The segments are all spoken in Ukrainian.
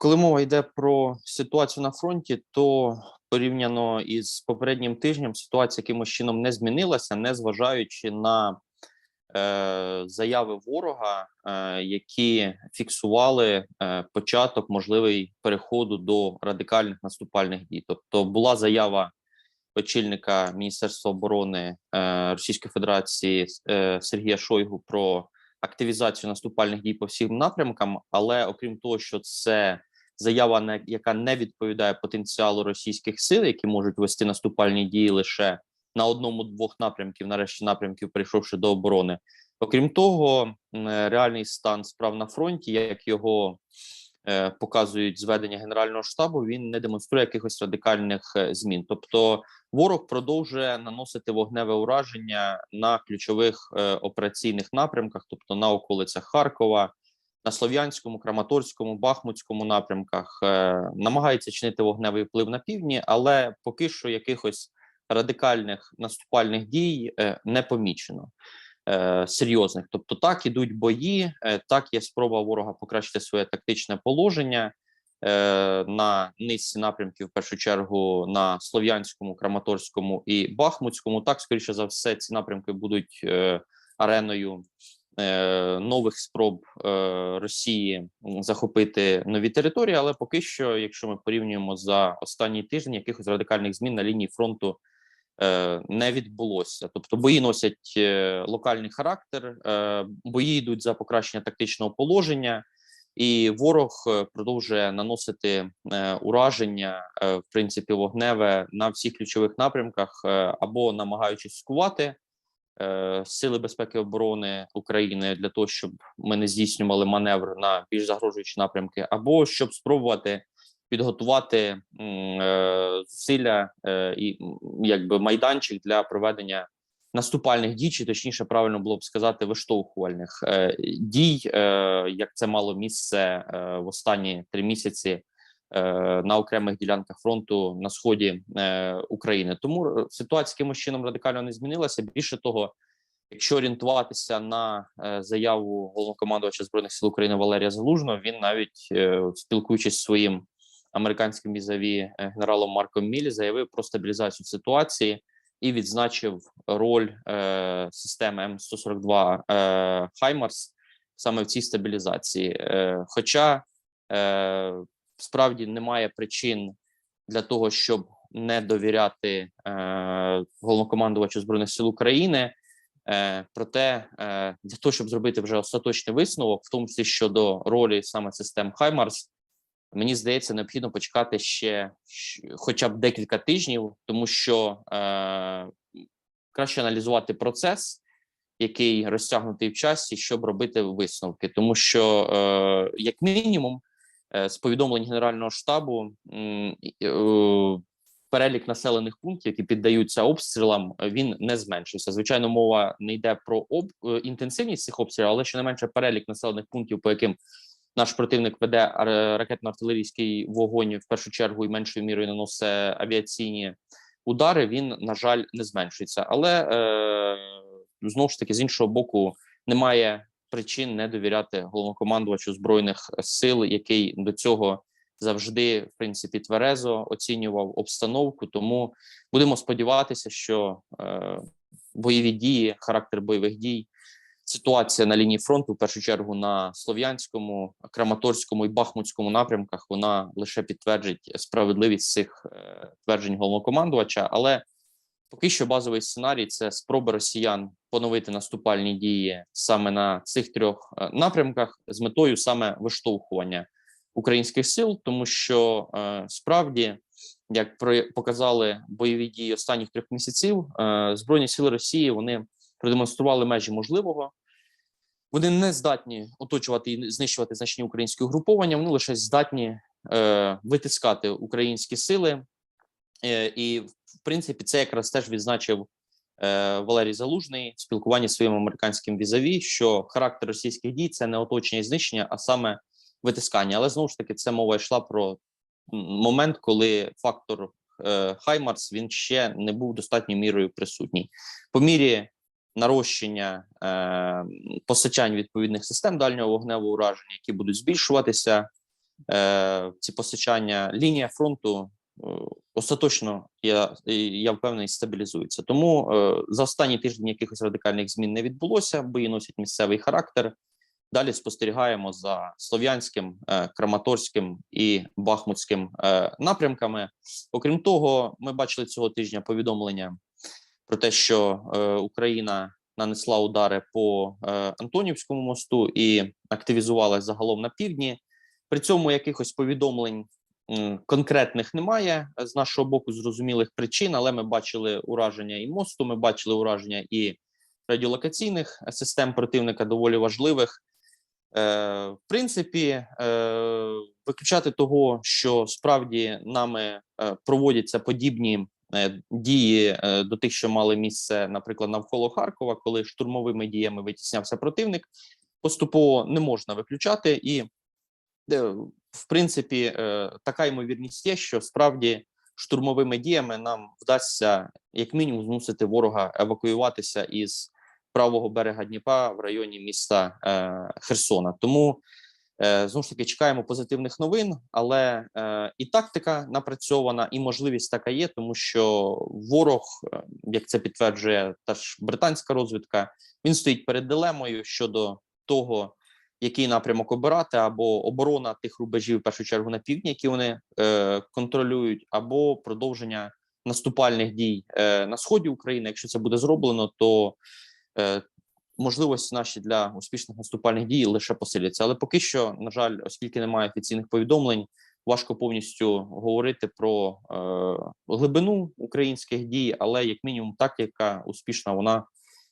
Коли мова йде про ситуацію на фронті, то порівняно із попереднім тижнем ситуація якимось чином не змінилася, не зважаючи на е, заяви ворога, е, які фіксували е, початок можливий переходу до радикальних наступальних дій. Тобто була заява очільника Міністерства оборони е, Російської Федерації е, Сергія Шойгу про активізацію наступальних дій по всім напрямкам. Але окрім того, що це заява, яка не відповідає потенціалу російських сил, які можуть вести наступальні дії лише на одному-двох напрямків, нарешті напрямків, прийшовши до оборони. Окрім того, е, реальний стан справ на фронті, як його е, показують зведення Генерального штабу, він не демонструє якихось радикальних е, змін. Тобто, ворог продовжує наносити вогневе ураження на ключових операційних напрямках, тобто на околицях Харкова, на Слов'янському, Краматорському, Бахмутському напрямках, е, намагається чинити вогневий вплив на півдні, але поки що якихось радикальних наступальних дій е, не помічено. е, Серйозних, тобто так ідуть бої, так є спроба ворога покращити своє тактичне положення на низці напрямків, в першу чергу на Слов'янському, Краматорському і Бахмутському. Так, скоріше за все, ці напрямки будуть ареною нових спроб е, Росії захопити нові території. Але поки що, якщо ми порівнюємо за останній тиждень, якихось радикальних змін на лінії фронту е, не відбулося. Тобто бої носять е, локальний характер, е, бої йдуть за покращення тактичного положення. І ворог е, продовжує наносити е, ураження, е, в принципі, вогневе на всіх ключових напрямках, е, або намагаючись скувати е, сили безпеки і оборони України для того, щоб ми не здійснювали маневр на більш загрожуючі напрямки, або щоб спробувати підготувати е, зусилля е, і якби майданчик для проведення наступальних дій, чи точніше, правильно було б сказати, виштовхувальних е, дій, е, як це мало місце е, в останні три місяці е, на окремих ділянках фронту на сході е, України. Тому е, ситуація якимось чином радикально не змінилася. Більше того, якщо орієнтуватися на е, заяву головнокомандувача збройних сил України Валерія Залужного, він навіть е, спілкуючись зі своїм американським візаві е, генералом Марком Мілі, заявив про стабілізацію ситуації і відзначив роль е, системи М142 е, Хаймарс саме в цій стабілізації. Е, хоча е, справді немає причин для того, щоб не довіряти е, головнокомандувачу збройних сил України. Е, проте е, для того, щоб зробити вже остаточний висновок, в тому числі щодо ролі саме систем Хаймарс, мені здається, необхідно почекати ще хоча б декілька тижнів, тому що е, краще аналізувати процес, який розтягнутий в часі, щоб робити висновки, тому що е, як мінімум, з повідомлень Генерального штабу і, е, перелік населених пунктів, які піддаються обстрілам, е, він не зменшився. Звичайно, мова не йде про об е, інтенсивність цих обстрілів, але щонайменше перелік населених пунктів, по яким наш противник веде ракетно-артилерійський вогонь в першу чергу і меншою мірою наносить авіаційні удари. Він на жаль не зменшується, але е, знову ж таки з іншого боку немає причин не довіряти головнокомандувачу збройних сил, який до цього завжди в принципі тверезо оцінював обстановку. Тому будемо сподіватися, що е, бойові дії, характер бойових дій. Ситуація на лінії фронту, в першу чергу на Слов'янському, Краматорському і Бахмутському напрямках, вона лише підтверджить справедливість цих е, тверджень головнокомандувача. Але поки що базовий сценарій це спроба росіян поновити наступальні дії саме на цих трьох е, напрямках з метою саме виштовхування українських сил, тому що е, справді, як показали бойові дії останніх трьох місяців, е, збройні сили Росії вони продемонстрували межі можливого. Вони не здатні оточувати і знищувати значні українські угруповання. Вони лише здатні е, витискати українські сили, е, і в принципі це якраз теж відзначив Валерій Залужний в спілкуванні зі своїм американським візаві, що характер російських дій це не оточення і знищення, а саме витискання. Але знову ж таки, це мова йшла про момент, коли фактор е, Хаймарс він ще не був достатньою мірою присутній. По мірі нарощення е, постачань відповідних систем дальнього вогневого ураження, які будуть збільшуватися, е, ці постачання. Лінія фронту е, остаточно я, я впевнений стабілізується. Тому е, за останні тижні якихось радикальних змін не відбулося, бої носять місцевий характер. Далі спостерігаємо за слов'янським, е, краматорським і бахмутським е, напрямками. Окрім того, ми бачили цього тижня повідомлення про те, що е, Україна нанесла удари по Антонівському мосту і активізувалась загалом на півдні. При цьому якихось повідомлень конкретних немає з нашого боку зрозумілих причин, але ми бачили ураження і мосту. Ми бачили ураження і радіолокаційних систем противника доволі важливих. Е, в принципі, е, виключати того, що справді нами е, проводяться подібні е, дії е, до тих, що мали місце, наприклад, навколо Харкова, коли штурмовими діями витіснявся противник, поступово не можна виключати, і е, в принципі е, така ймовірність є, що справді штурмовими діями нам вдасться як мінімум змусити ворога евакуюватися із правого берега Дніпра в районі міста е, Херсона. Тому е, знову ж таки чекаємо позитивних новин, але і тактика напрацьована, і можливість така є, тому що ворог, як це підтверджує та ж британська розвідка, він стоїть перед дилемою щодо того, який напрямок обирати, або оборона тих рубежів, в першу чергу на півдні, які вони е, контролюють, або продовження наступальних дій е, на сході України. Якщо це буде зроблено, то е, можливості наші для успішних наступальних дій лише посиляться. Але поки що, на жаль, оскільки немає офіційних повідомлень, важко повністю говорити про е, глибину українських дій, але як мінімум тактика успішна вона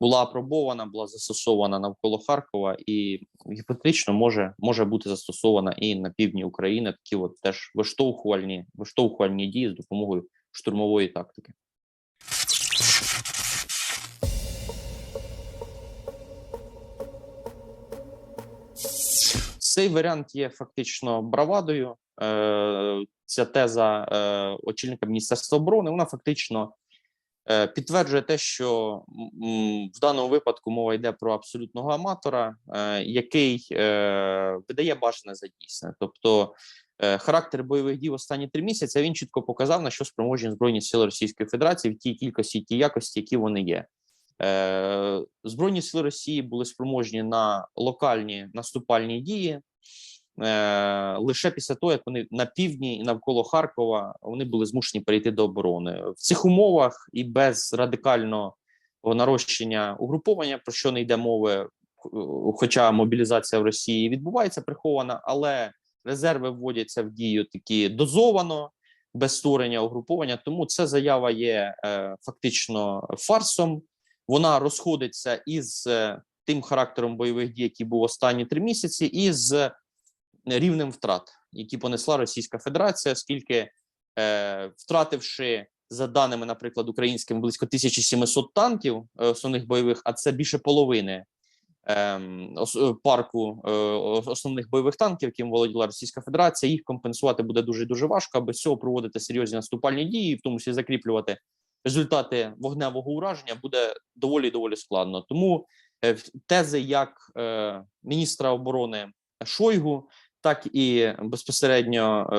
була апробована, була застосована навколо Харкова, і гіпотетично може може бути застосована і на півдні України. Такі от теж виштовхувальні виштовхувальні дії з допомогою штурмової тактики. Цей варіант є фактично бравадою. Е, Ця теза е, очільника міністерства оборони вона фактично підтверджує те, що в даному випадку мова йде про абсолютного аматора, е, який е, видає бажане за дійсне. Тобто е, характер бойових дій останні три місяці він чітко показав, на що спроможні збройні сили Російської Федерації в тій кількості, тій якості, які вони є. Е, Збройні сили Росії були спроможні на локальні наступальні дії е, лише після того, як вони на півдні і навколо Харкова вони були змушені перейти до оборони в цих умовах і без радикального нарощення угруповання, про що не йде мови, хоча мобілізація в Росії відбувається прихована, але резерви вводяться в дію такі дозовано. Без створення угруповання, тому ця заява є е, фактично фарсом вона розходиться із е, тим характером бойових дій, які був останні три місяці, і з рівнем втрат, які понесла Російська Федерація, оскільки е, втративши за даними, наприклад, українським близько 1700 танків е, основних бойових, а це більше половини е, парку е, основних бойових танків, яким володіла Російська Федерація, їх компенсувати буде дуже дуже важко, аби з цього проводити серйозні наступальні дії, в тому числі закріплювати результати вогневого ураження буде доволі доволі складно. Тому е, тези як е, міністра оборони Шойгу, так і безпосередньо е,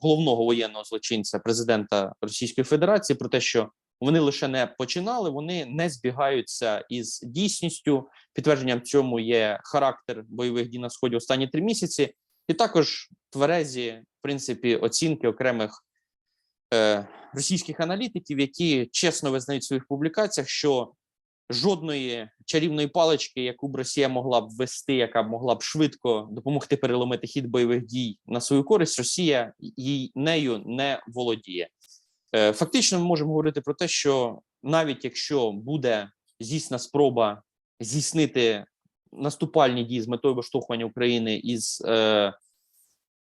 головного воєнного злочинця президента Російської Федерації про те, що вони лише не починали, вони не збігаються із дійсністю. Підтвердженням цьому є характер бойових дій на сході останні три місяці, і також тверезі в принципі оцінки окремих е, російських аналітиків, які чесно визнають в своїх публікаціях, що жодної чарівної палички, яку б Росія могла б ввести, яка б могла б швидко допомогти переломити хід бойових дій на свою користь, Росія їй нею не володіє. Е, фактично, ми можемо говорити про те, що навіть якщо буде здійснена спроба здійснити наступальні дії з метою виштовхування України із е,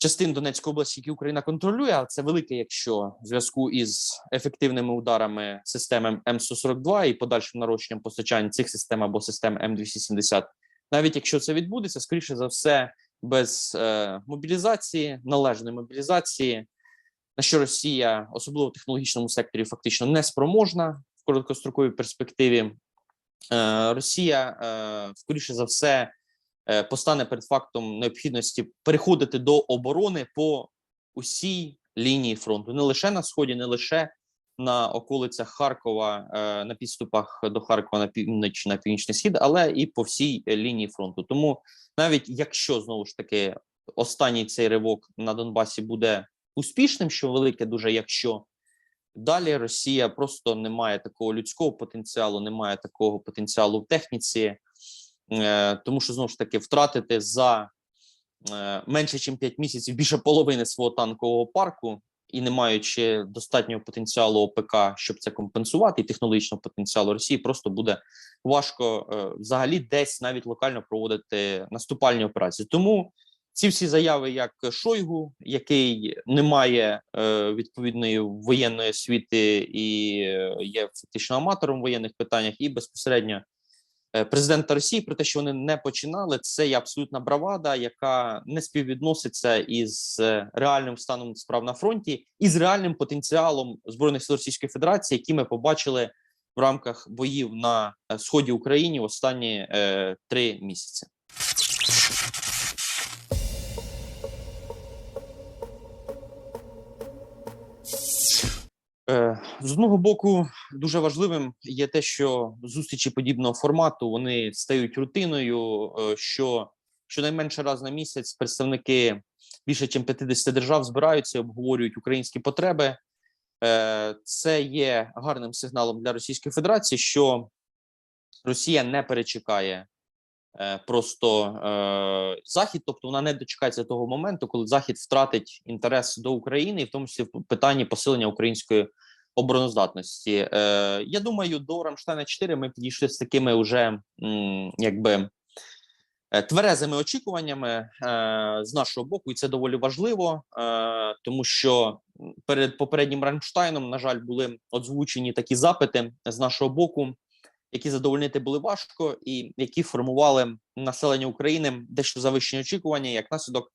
частин Донецької області, які Україна контролює, а це велике, якщо в зв'язку із ефективними ударами системи М142 і подальшим нарощенням постачання цих систем або систем М270, навіть якщо це відбудеться, скоріше за все, без е, мобілізації, належної мобілізації, на що Росія, особливо в технологічному секторі, фактично не спроможна в короткостроковій перспективі. Е, Росія, е, скоріше за все, постане перед фактом необхідності переходити до оборони по усій лінії фронту, не лише на сході, не лише на околицях Харкова, е, на підступах до Харкова на північ, на північний схід, але і по всій е, лінії фронту. Тому навіть якщо знову ж таки останній цей ривок на Донбасі буде успішним, що велике дуже, якщо далі Росія просто не має такого людського потенціалу, не має такого потенціалу в техніці, е, тому що знову ж таки втратити за е, менше ніж 5 місяців більше половини свого танкового парку. І не маючи достатнього потенціалу ОПК, щоб це компенсувати, і технологічного потенціалу Росії, просто буде важко е, взагалі десь навіть локально проводити наступальні операції. Тому ці всі заяви, як Шойгу, який не має е, відповідної воєнної освіти і е, є фактично аматором в воєнних питаннях, і безпосередньо е, президента Росії про те, що вони не починали, це є абсолютна бравада, яка не співвідноситься із е, реальним станом справ на фронті і з реальним потенціалом збройних сил Російської Федерації, які ми побачили в рамках боїв на е, сході України в останні е, три місяці. З одного боку, дуже важливим є те, що зустрічі подібного формату вони стають рутиною. е, Що щонайменше раз на місяць представники більше ніж 50 держав збираються, обговорюють українські потреби. Е, Це є гарним сигналом для Російської Федерації, що Росія не перечекає е, просто е, Захід, тобто вона не дочекається того моменту, коли Захід втратить інтерес до України, і в тому числі в питанні посилення української обороноздатності. Е, Я думаю, до Рамштайна 4 ми підійшли з такими вже якби. е, Тверезими очікуваннями е, з нашого боку, і це доволі важливо, е, тому що перед попереднім Рамштайном, на жаль, були озвучені такі запити з нашого боку, які задовольнити були важко, і які формували населення України дещо завищені очікування. Як наслідок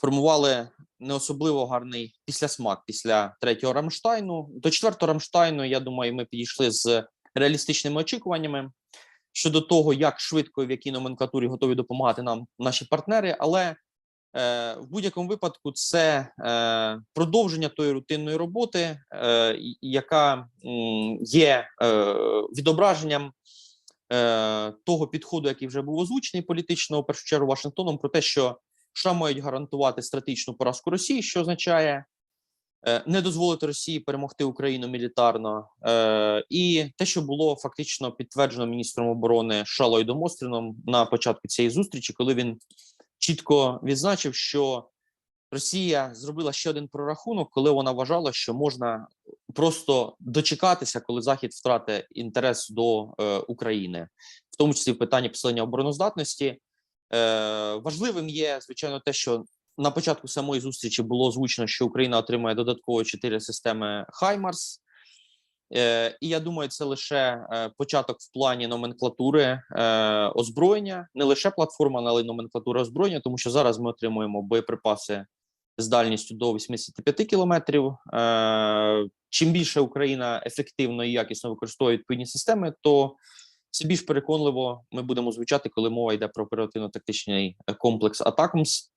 формували не особливо гарний післясмак після третього Рамштайну. До четвертого Рамштайну, я думаю, ми підійшли з реалістичними очікуваннями щодо того, як швидко в якій номенклатурі готові допомагати нам наші партнери. Але в будь-якому випадку це е, продовження тої рутинної роботи, е, яка є е, відображенням е, того підходу, який вже був озвучений політично в першу чергу Вашингтоном, про те, що США мають гарантувати стратегічну поразку Росії, що означає е, не дозволити Росії перемогти Україну мілітарно, е, і те, що було фактично підтверджено міністром оборони США Ллойдом Остріном на початку цієї зустрічі, коли він чітко відзначив, що Росія зробила ще один прорахунок, коли вона вважала, що можна просто дочекатися, коли Захід втратить інтерес до е, України, в тому числі в питанні посилення обороноздатності. Е, важливим є звичайно те, що на початку самої зустрічі було озвучено, що Україна отримає додатково чотири системи Хаймарс. Е, і я думаю, це лише е, початок в плані номенклатури е, озброєння, не лише платформа, але й номенклатура озброєння, тому що зараз ми отримуємо боєприпаси з дальністю до 85 кілометрів. Чим більше Україна ефективно і якісно використовує відповідні системи, то все більш переконливо ми будемо звучати, коли мова йде про оперативно-тактичний комплекс Атакумс.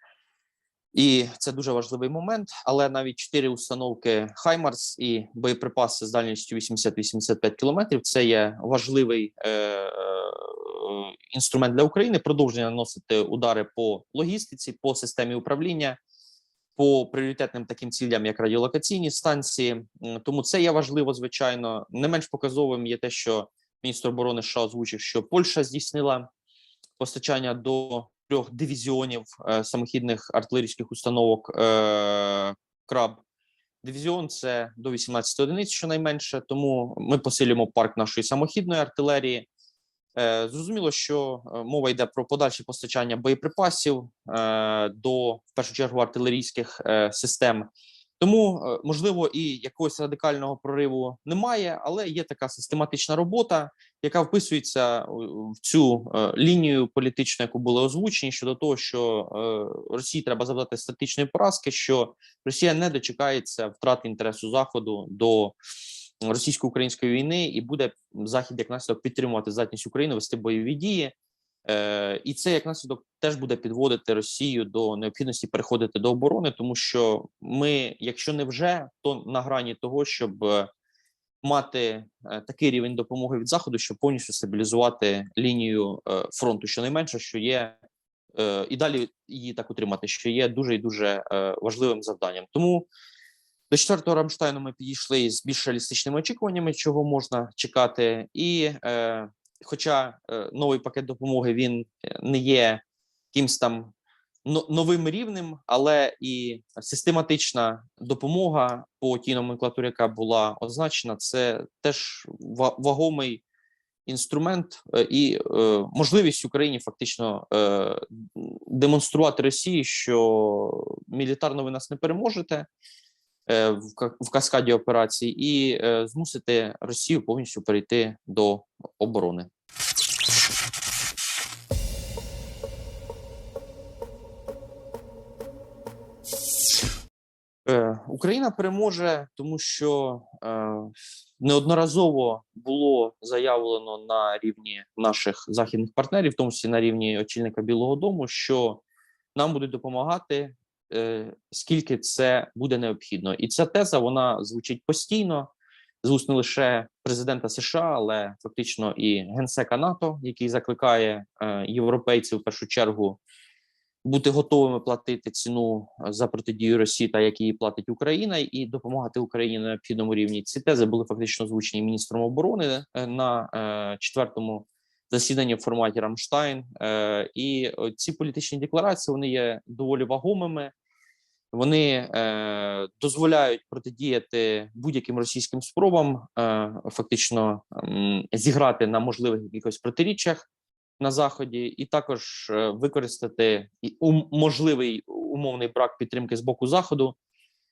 І це дуже важливий момент. Але навіть чотири установки Хаймарс і боєприпаси з дальністю 80-85 кілометрів це є важливий е, е, інструмент для України. Продовження наносити удари по логістиці, по системі управління, по пріоритетним таким цілям, як радіолокаційні станції. Тому це є важливо, звичайно. Не менш показовим є те, що міністр оборони США озвучив, що Польща здійснила постачання до трьох дивізіонів е, самохідних артилерійських установок е, КРАБ. Дивізіон це до 18 одиниць, щонайменше, тому ми посилюємо парк нашої самохідної артилерії. Е, зрозуміло, що мова йде про подальше постачання боєприпасів до в першу чергу артилерійських систем. Тому, е, можливо, і якогось радикального прориву немає, але є така систематична робота, яка вписується в цю е, лінію політичну, яку були озвучені щодо того, що е, Росії треба завдати статичної поразки, що Росія не дочекається втрати інтересу Заходу до російсько-української війни, і буде Захід як наслідок підтримувати здатність України вести бойові дії. Е, і це як наслідок теж буде підводити Росію до необхідності переходити до оборони, тому що ми, якщо не вже, то на грані того, щоб е, мати е, такий рівень допомоги від заходу, щоб повністю стабілізувати лінію е, фронту, щонайменше, що є і далі її так утримати, що є дуже і дуже важливим завданням. Тому до четвертого Рамштайну ми підійшли з більш реалістичними очікуваннями, чого можна чекати, і е, хоча е, новий пакет допомоги він е, не є якимсь там новим рівнем, але і систематична допомога по тій номенклатурі, яка була означена, це теж ва- вагомий інструмент е, і можливість Україні фактично демонструвати Росії, що мілітарно ви нас не переможете в, каскаді операцій, і е, змусити Росію повністю перейти до оборони. Е, Україна переможе, тому що е, неодноразово було заявлено на рівні наших західних партнерів, в тому числі на рівні очільника Білого Дому, що нам будуть допомагати, е, скільки це буде необхідно, і ця теза вона звучить постійно з уст не лише президента США, але фактично і генсека НАТО, який закликає е, європейців в першу чергу бути готовими платити ціну е, за протидію Росії, та як її платить Україна, і допомагати Україні на необхідному рівні. Ці тези були фактично озвучені міністром оборони е, на е, четвертому засіданні в форматі Рамштайн. Е, і е, ці політичні декларації вони є доволі вагомими. Вони е, дозволяють протидіяти будь-яким російським спробам, е, фактично м, зіграти на можливих якихось протиріччях на заході, і також е, використати і ум, можливий умовний брак підтримки з боку заходу,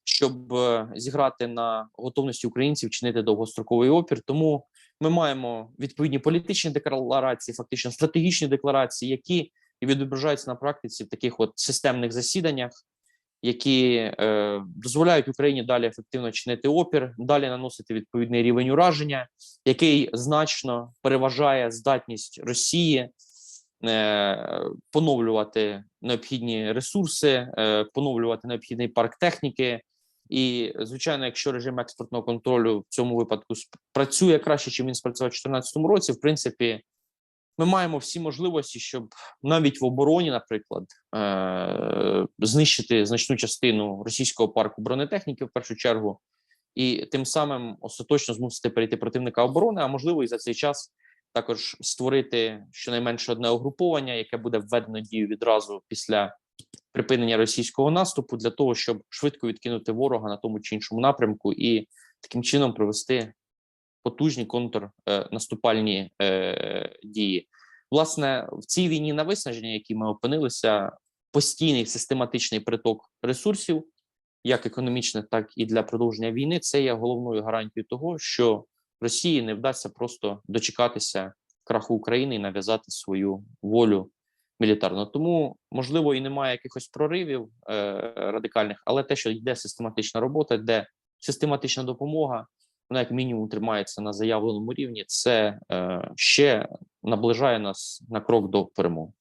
щоб е, зіграти на готовності українців чинити довгостроковий опір. Тому ми маємо відповідні політичні декларації, фактично стратегічні декларації, які відображаються на практиці в таких от системних засіданнях, які е, дозволяють Україні далі ефективно чинити опір, далі наносити відповідний рівень ураження, який значно переважає здатність Росії е, поновлювати необхідні ресурси, е, поновлювати необхідний парк техніки. І звичайно, якщо режим експортного контролю в цьому випадку працює краще, чим він спрацював у 2014 році, в принципі, ми маємо всі можливості, щоб навіть в обороні, наприклад, е- знищити значну частину російського парку бронетехніки в першу чергу, і тим самим остаточно змусити перейти противника оборони, а можливо, і за цей час також створити щонайменше одне угруповання, яке буде введено дію відразу після припинення російського наступу, для того, щоб швидко відкинути ворога на тому чи іншому напрямку, і таким чином провести потужні контрнаступальні е, дії. Власне, в цій війні на виснаження, які ми опинилися, постійний систематичний приток ресурсів, як економічних, так і для продовження війни, це є головною гарантією того, що Росії не вдасться просто дочекатися краху України і нав'язати свою волю мілітарно. Тому можливо і немає якихось проривів е, радикальних, але те, що йде систематична робота, де систематична допомога, вона як мінімум тримається на заявленому рівні, це е, ще наближає нас на крок до перемоги.